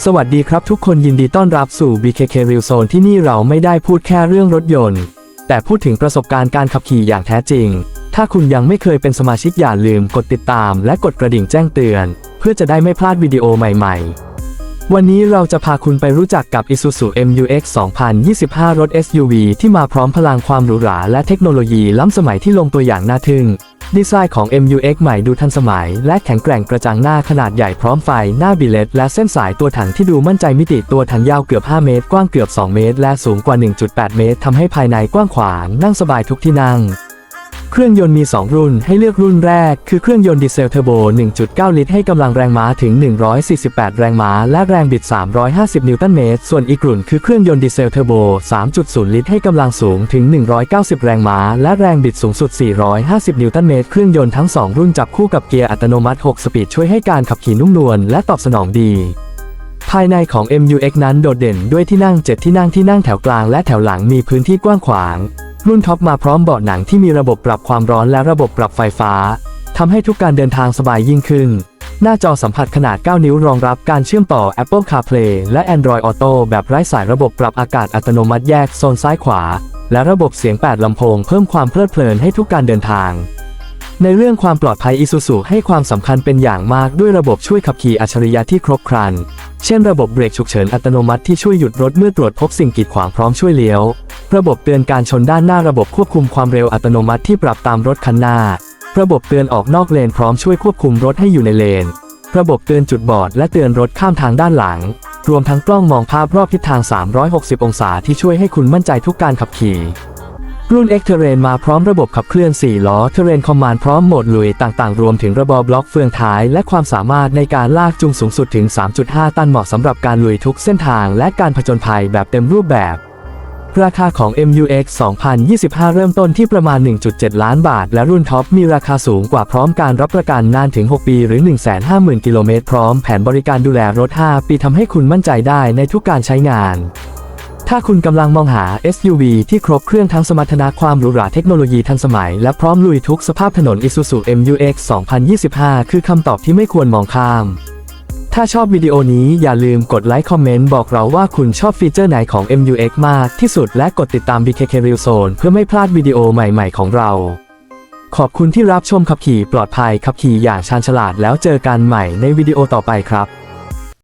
สวัสดีครับทุกคนยินดีต้อนรับสู่ BKK Real Zone ที่นี่เราไม่ได้พูดแค่เรื่องรถยนต์ แต่พูดถึงประสบการณ์การขับขี่อย่างแท้จริง ถ้าคุณยังไม่เคยเป็นสมาชิกอย่าลืมกดติดตามและกดกระดิ่งแจ้งเตือน เพื่อจะได้ไม่พลาดวิดีโอใหม่ ๆ วันนี้เราจะพาคุณไปรู้จักกับ Isuzu MU-X 2025 รถ SUV ที่มาพร้อมพลังความหรูหราและเทคโนโลยีล้ำสมัยที่ลงตัวอย่างน่าทึ่ง ดีไซน์ของ MU-X ใหม่ดูทันสมัย และแข็งแกร่งกระจังหน้าขนาดใหญ่พร้อมไฟ หน้าบิเลตและเส้นสายตัวถังที่ดูมั่นใจมิติตัวถังยาวเกือบ 5 เมตร กว้างเกือบ 2 เมตร และสูงกว่า 1.8 เมตรทำให้ภายในกว้างขวางนั่งสบายทุกที่นั่ง เครื่องยนต์มี 2 รุ่นให้เลือกรุ่นแรก คือเครื่องยนต์ดีเซลเทอร์โบ 1.9 ลิตรให้กำลังแรงม้าถึง 148 แรงม้า และแรงบิด 350 นิวตันเมตร ส่วนอีกรุ่นคือเครื่องยนต์ดีเซลเทอร์โบ 3.0 ลิตรให้กำลังสูงถึง 190 แรงม้า และแรงบิดสูงสุด 450 นิวตันเมตร เครื่องยนต์ทั้ง 2 รุ่นจับคู่กับเกียร์อัตโนมัติ 6 สปีดช่วยให้การขับขี่นุ่มนวลและตอบสนองดีภายในของ MUX นั้นโดดเด่นด้วยที่นั่ง 7 ที่นั่งที่นั่งแถวกลางและแถวหลังมีพื้นที่กว้างขวาง รุ่นท็อปมาพร้อมเบาะหนังที่มีระบบปรับความร้อนและระบบปรับไฟฟ้าทำให้ทุกการเดินทางสบายยิ่งขึ้น หน้าจอสัมผัสขนาด 9 นิ้วรองรับการเชื่อมต่อ Apple CarPlay และ Android Auto แบบไร้สายระบบปรับอากาศอัตโนมัติแยกโซนซ้ายขวา และระบบเสียง 8 ลำโพงเพิ่มความเพลิดเพลินให้ทุกการเดินทาง ในเรื่องความปลอดภัย Isuzu ให้ความสำคัญเป็นอย่างมากด้วยระบบช่วยขับขี่อัจฉริยะที่ครบครัน เช่นระบบเบรกฉุกเฉินอัตโนมัติที่ช่วยหยุดรถเมื่อตรวจพบสิ่งกีดขวางพร้อมช่วยเลี้ยว ระบบเตือนการชนด้านหน้าระบบควบคุมความเร็วอัตโนมัติที่ปรับตามรถคันหน้า ระบบเตือนออกนอกเลนพร้อมช่วยควบคุมรถให้อยู่ในเลน ระบบเตือนจุดบอดและเตือนรถข้ามทางด้านหลัง รวมทั้งกล้องมองภาพรอบทิศทาง 360 องศาที่ช่วยให้คุณมั่นใจทุกการขับขี่ รุ่น X Terrain มาพร้อมระบบขับเคลื่อน 4 ล้อ Terrain Command พร้อมโหมดลุยต่างๆ รวมถึงระบบบล็อกเฟืองท้าย และความสามารถในการลากจูงสูงสุดถึง 3.5 ตันเหมาะสำหรับการลุยทุกเส้นทางและการผจญภัยแบบเต็มรูปแบบ ราคาของ MUX 2025 เริ่มต้นที่ประมาณ 1.7 ล้านบาท และรุ่นท็อปมีราคาสูงกว่าพร้อมการรับประกันนานถึง 6 ปีหรือ 150,000 กิโลเมตรพร้อมแผนบริการดูแลรถ 5 ปีทำให้คุณมั่นใจได้ในทุกการใช้งาน ถ้าคุณกำลังมองหา SUV ที่ครบเครื่องทั้งสมรรถนะความหรูหราเทคโนโลยีทันสมัย และพร้อมลุยทุกสภาพถนน Isuzu MUX 2025 คือคำตอบที่ไม่ควรมองข้าม ถ้าชอบวิดีโอนี้อย่าลืมกดไลค์คอมเมนต์บอกเราว่าคุณชอบฟีเจอร์ไหนของ MUX มากที่สุดและกดติดตาม BKK Real Zone เพื่อไม่พลาดวิดีโอใหม่ ๆ ของเรา ขอบคุณที่รับชมขับขี่ปลอดภัยขับขี่อย่างชาญฉลาดแล้วเจอกันใหม่ในวิดีโอต่อไปครับ